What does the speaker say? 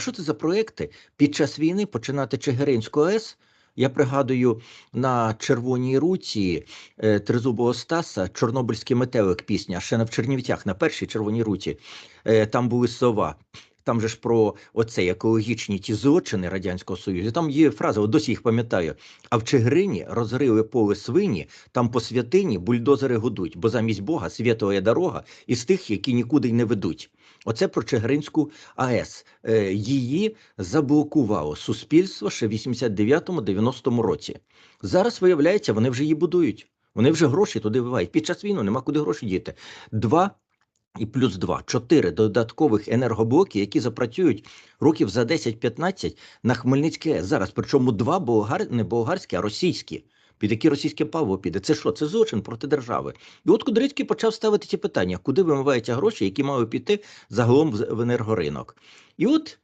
Що це за проекти під час війни починати Чигиринську ОС? Я пригадую на червоній руці е, Тризубого Стаса Чорнобильський метелик пісня, ще на в Чернівцях, на першій червоній руці. Е, там були слова. Там же ж про оце екологічні ті злочини Радянського Союзу. Там є фраза, от досі їх пам'ятаю. А в Чигирині розрили поле свині, там по святині бульдозери гудуть, бо замість Бога святова є дорога із тих, які нікуди й не ведуть. Оце про Чигиринську АЕС. Е, її заблокувало суспільство ще в 89-90 році. Зараз, виявляється, вони вже її будують. Вони вже гроші туди вивають. Під час війни нема куди гроші діти. Два і плюс два, чотири додаткових енергоблоки, які запрацюють років за 10-15 на Хмельницькій АЕС. Зараз, причому два болгар, не болгарські, а російські. Під які російське паво піде? Це що? Це злочин проти держави. І от Кудрицький почав ставити ці питання: куди вимиваються гроші, які мають піти загалом в енергоринок. І от